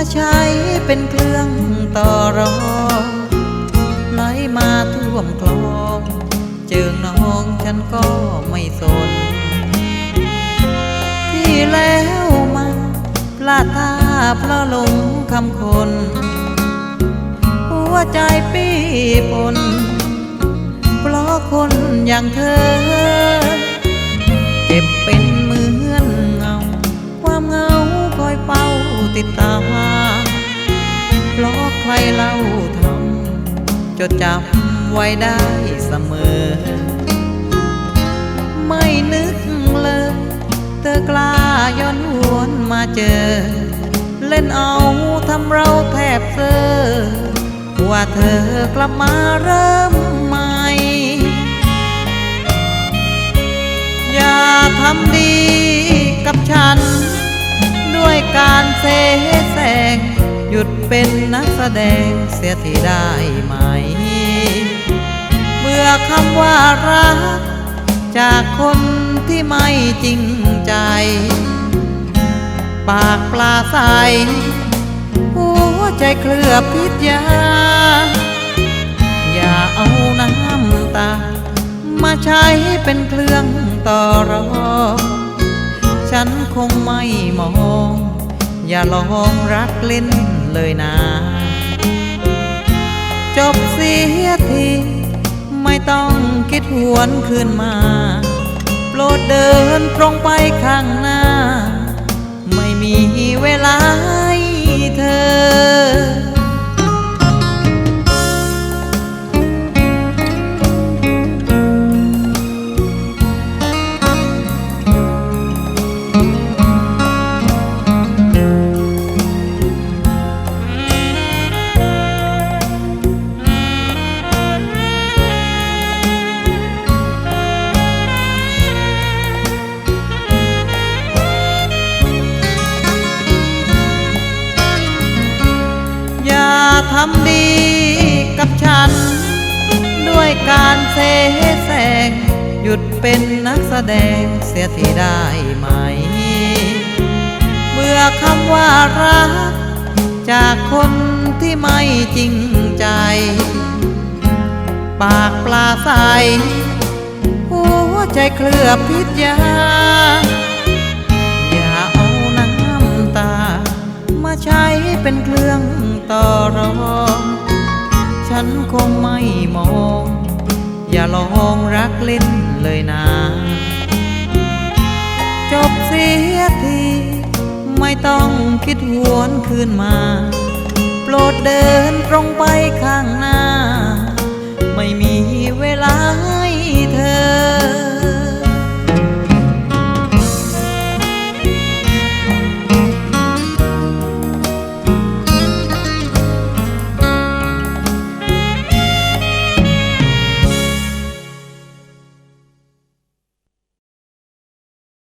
มาใช้เป็นเครื่องต่อรองไหลมาท่วมคลองเจิงน้องฉันก็ไม่สน ที่แล้วมาพลาดท่าเพราะหลงคำคน หัวใจปีปนเพราะคนอย่างเธอ ติดตา เพราะใครเล่าทำจดจำไว้ได้เสมอ ไม่นึกเลย เธอกล้าย้อนหวนมาเจอ เล่นเอาทำเราแทบเซอว่าเธอกลับมาเริ่ม เสแสง หยุดเป็นนักแสดงเสียทีได้ไหม เบื่อคำว่ารัก จากคนที่ไม่จริงใจ ปากปลาใสหัวใจเคลือบพิษยา อย่าเอาน้ำตา มาใช้เป็นเครื่องต่อรองฉันคงไม่มอง อย่าลองรักเล่นเลยนะ จบเสียทีไม่ต้องคิดหวนคืนมา โปรดเดินตรงไปข้างหน้าำดีกับฉัน ด้วยการเสแสร้งหยุดเป็นนักแสดงเสียทีได้ไหม เบื่อคำว่ารัก จากคนที่ไม่จริงใจ ปากปลาใส หัวใจเคลือบพิษยา เป็นเครื่องต่อรอง ฉันคงไม่มอง อย่าลองรักเล่นเลยนะ จบเสียทีไม่ต้องคิดหวนคืนมา โปรดเดินตรงไปข้างหน้า